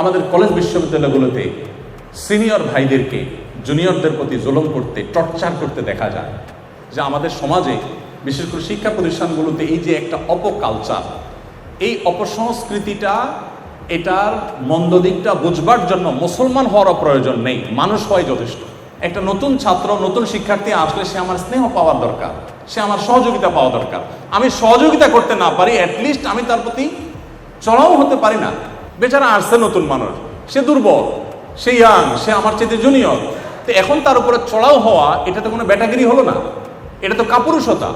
আমাদের college বিশ্ববিদ্যালয়গুলোতে senior ভাইদেরকে, জুনিয়রদের প্রতি জুলুম করতে, টর্চার করতে দেখা যায়। যে আমাদের সমাজে, বিশেষ করে শিক্ষা প্রতিষ্ঠানগুলোতে এই যে একটা অপকালচার, এই অপসংস্কৃতিটা, এটার মন্দ দিকটা বুঝবার জন্য মুসলমান হওয়ারও প্রয়োজন নেই, মানুষ হয় যথেষ্ট। একটা নতুন ছাত্র, নতুন শিক্ষার্থী আসলে সে আমার স্নেহ পাওয়ার দরকার, সে আমার সহযোগিতা পাওয়া দরকার। আমি সহযোগিতা করতে না পারি অ্যাটলিস্ট আমি তার প্রতি চড়াও হতে পারি না। বেচারা আসছে নতুন মানুষ। সে দুর্বল, সে ইয়াং সে আমার চেয়ে জুনিয়র তো এখন তার উপরে চড়াও হওয়া এটা তো কোনো ব্যাটাগিরি হলো না। এটা তো কাপুরুষতা,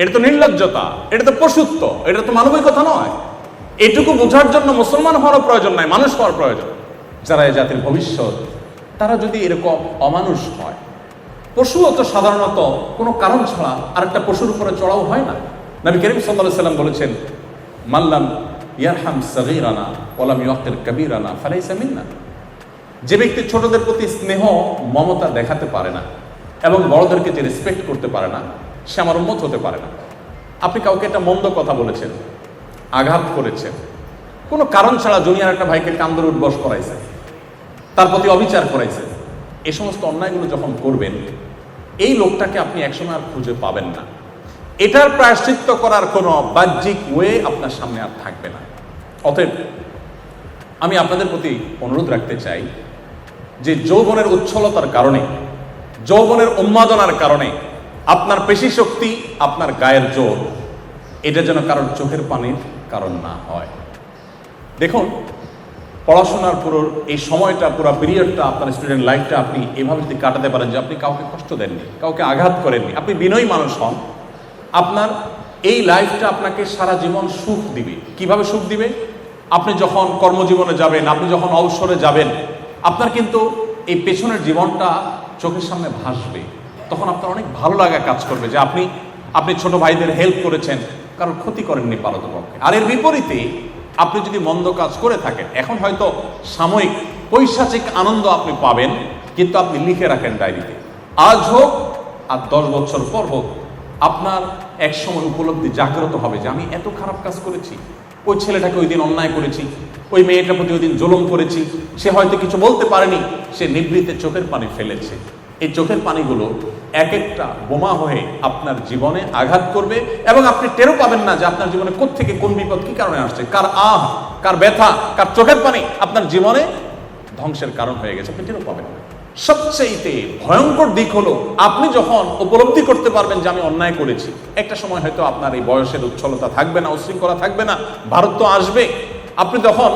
এটা তো নির্লজ্জতা, এটা তো পশুত্ব, এটা তো মানবিকতা নয়। এটুকু বোঝার জন্য মুসলমান হওয়ার প্রয়োজন নাই, মানুষ হওয়ার প্রয়োজন। যারা এই জাতির ভবিষ্যৎ, তারা যদি এরকম অমানুষ হয়, পশুও তো সাধারণত কোনো কারণ ছাড়া আরেকটা পশুর উপরে চড়াও হয় না। নবী করিম সাল্লাহ সাল্লাম বলেছেন, মাল্লাম ইয়ারহাম সগীরানা ওলাম ইয়াকির কবিরানা, ফালাইসা মিন্না। যে ব্যক্তি ছোটদের প্রতি স্নেহ, মমতা দেখাতে পারে না এবং বড়দেরকে যে রেসপেক্ট করতে পারে না, সে আমার উন্মত হতে পারে না। আপনি কাউকে একটা মন্দ কথা বলেছেন, আঘাত করেছেন, কোনো কারণ ছাড়া জুনিয়র একটা ভাইকে কান্দর উদ্বস করাইছে তার প্রতি অবিচার করাইছে এই সমস্ত অন্যায়গুলো যখন করবেন, এই লোকটাকে আপনি একসময় আর খুঁজে পাবেন না। এটার প্রায়শ্চিত্ত করার কোনো বাহ্যিক ওয়ে আপনার সামনে আর থাকবে না। অতএব, আমি আপনাদের প্রতি অনুরোধ রাখতে চাই যে যৌবনের উচ্ছলতার কারণে, যৌবনের উন্মাদনার কারণে আপনার পেশি শক্তি, আপনার গায়ের জোর, এটা যেন কারোর চোখের পানির কারণ না হয়। দেখুন, পড়াশোনার পুরো, এই সময়টা, পুরো পিরিয়ডটা আপনার স্টুডেন্ট লাইফটা আপনি এভাবে যদি কাটাতে পারেন যে আপনি কাউকে কষ্ট দেননি, কাউকে আঘাত করেননি, আপনি বিনয়ী মানুষ হন আপনার এই লাইফটা আপনাকে সারা জীবন সুখ দিবে। কীভাবে সুখ দিবে? আপনি যখন কর্মজীবনে যাবেন, আপনি যখন অবসরে যাবেন, আপনার কিন্তু এই পেছনের জীবনটা চোখের সামনে ভাসবে। তখন আপনার অনেক ভালো লাগা কাজ করবে যে আপনি আপনি ছোট ভাইদের হেল্প করেছেন কারণ ক্ষতি করেননি পারতপক্ষে আর এর বিপরীতে, আপনি যদি মন্দ কাজ করে থাকেন, এখন হয়তো সাময়িক, পৈশাচিক আনন্দ আপনি পাবেন, কিন্তু আপনি লিখে রাখেন ডায়েরিতে। আজ হোক, আর দশ বছর পর হোক আপনার এক সময় উপলব্ধি জাগ্রত হবে যে আমি এত খারাপ কাজ করেছি। ওই ছেলেটাকে ওই দিন অন্যায় করেছি, ওই মেয়েটার প্রতি ওই দিন জুলুম করেছি, সে হয়তো কিছু বলতে পারেনি, সে নিবৃত্তে চোখের পানি ফেলেছে। এই চোখের পানিগুলো এক একটা বোমা হয়ে আপনার জীবনে আঘাত করবে এবং আপনি টেরও পাবেন না যে আপনার জীবনে কোত্থেকে কোন বিপদ কি কারণে আসছে। কার আহ, কার ব্যথা, কার চোখের পানি আপনার জীবনে ধ্বংসের কারণ হয়ে গেছে, আপনি টেরও পাবেন না। সবচেয়ে ভয়ঙ্কর দিক হলো, আপনি যখন উপলব্ধি করতে পারবেন যে আমি অন্যায় করেছি, একটা সময় হয়তো আপনার এই বয়সের উচ্ছলতা থাকবে না, উশৃঙ্খলা থাকবে না, ভারত তো আসবে। আপনি তখন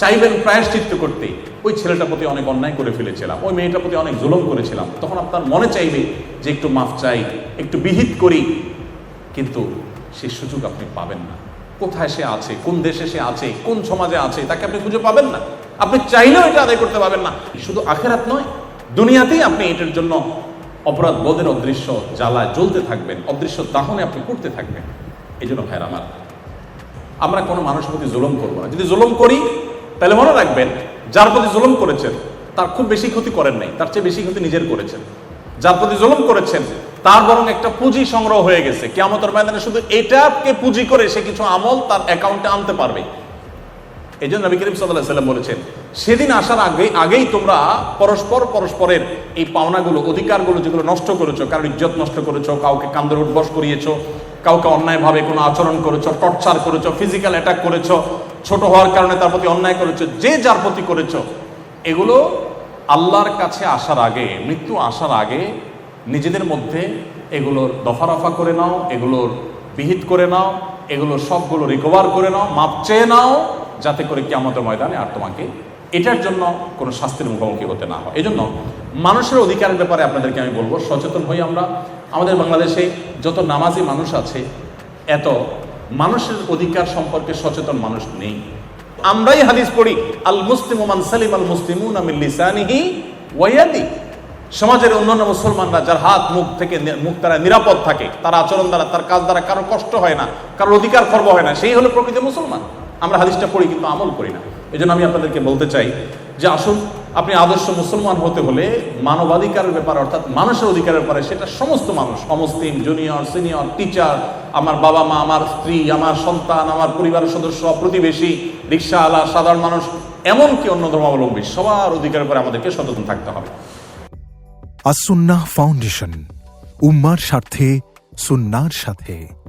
চাইবেন প্রায়শ্চিত্ত করতে, ওই ছেলেটার প্রতি অনেক অন্যায় করে ফেলেছিলাম, ওই মেয়েটার প্রতি অনেক জুলম করেছিলাম। তখন আপনার মনে চাইবে যে একটু মাফ চাই, একটু বিহিত করি, কিন্তু সেই সুযোগ আপনি পাবেন না। কোথায় সে আছে? কোন দেশে সে আছে? কোন সমাজে আছে? তাকে আপনি খুঁজে পাবেন না। আপনি চাইলেও এটা আদায় করতে পারবেন না। শুধু আখেরাত নয় দুনিয়াতেই আপনি এটার জন্য অপরাধ বোধের অদৃশ্য জ্বালায় জ্বলতে থাকবেন, অদৃশ্য দাহনে আপনি করতে থাকবেন। এই জন্য ভাইয়ের আমার, আমরা কোনো মানুষের প্রতি জুলুম করব না। যদি জুলুম করি, তাহলে মনে রাখবেন, যার প্রতি জুলুম করেছেন, তার খুব বেশি ক্ষতি করেন নাই, তার চেয়ে বেশি ক্ষতি নিজের করেছেন। যার প্রতি জুলুম করেছেন, তার বরং একটা পুঁজি সংগ্রহ হয়ে গেছে। কেমতর ময়দানে শুধু এটাকে পুঁজি করে সে কিছু আমল তার অ্যাকাউন্টে আনতে পারবে। এই জন্য নবী করিম সাল্লাহ সাল্লাম বলেছেন, সেদিন আসার আগে আগেই তোমরা পরস্পর পরস্পরের এই পাওনাগুলো, অধিকারগুলো যেগুলো নষ্ট করেছ, কারোর ইজ্জত নষ্ট করেছ, কাউকে কান্দর উঠবস করিয়েছো, কাউকে অন্যায়ভাবে কোনো আচরণ করেছ, টর্চার করেছ ফিজিক্যাল অ্যাটাক করেছ, ছোট হওয়ার কারণে তার প্রতি অন্যায় করেছ, যে যার প্রতি করেছ, এগুলো আল্লাহর কাছে আসার আগে, মৃত্যু আসার আগে নিজেদের মধ্যে এগুলোর দফা রফা করে নাও, এগুলোর বিহিত করে নাও, এগুলো সবগুলো রিকভার করে নাও, মাপ চেয়ে নাও যাতে করে কেমতের ময়দানে আর তোমাকে এটার জন্য কোনো শাস্তির মুখোমুখি হতে না হয়। এই জন্য মানুষের অধিকারের ব্যাপারে আপনাদেরকে আমি বলব, সচেতন হই আমরা আমাদের বাংলাদেশে যত নামাজি মানুষ আছে, এত মানুষের অধিকার সম্পর্কে সচেতন মানুষ নেই। আমরাই হাদিস পড়ি আল মুসলিম মান সালিম আল লিসানিহি ওয়াইয়াদি সমাজের অন্যান্য মুসলমানরা যার হাত, মুখ থেকে মুখ তারা নিরাপদ থাকে, তার আচরণ দ্বারা, তার কাজ দ্বারা কারও কষ্ট হয় না, কারোর অধিকার খর্ব হয় না, সেই হলো প্রকৃত মুসলমান। আমরা হাদিসটা পড়ি কিন্তু আমল করি না। এই আমি আপনাদেরকে বলতে চাই যে আসুন, আপনি আদর্শ মুসলমান হতে হলে মানবাধিকারের ব্যাপারে, অর্থাৎ মানুষের অধিকারের ব্যাপারে সেটা সমস্ত মানুষ, অমুসলিম, জুনিয়র, সিনিয়র, টিচার, আমার বাবা মা, আমার স্ত্রী, আমার সন্তান, আমার পরিবারের সদস্য, প্রতিবেশী, রিক্সাওয়ালা, সাধারণ মানুষ, এমনকি অন্য ধর্মাবলম্বী, সবার অধিকারের উপরে আমাদেরকে সচেতন থাকতে হবে। আসুন্নাহ ফাউন্ডেশন, উম্মার স্বার্থে, সুন্নার সাথে।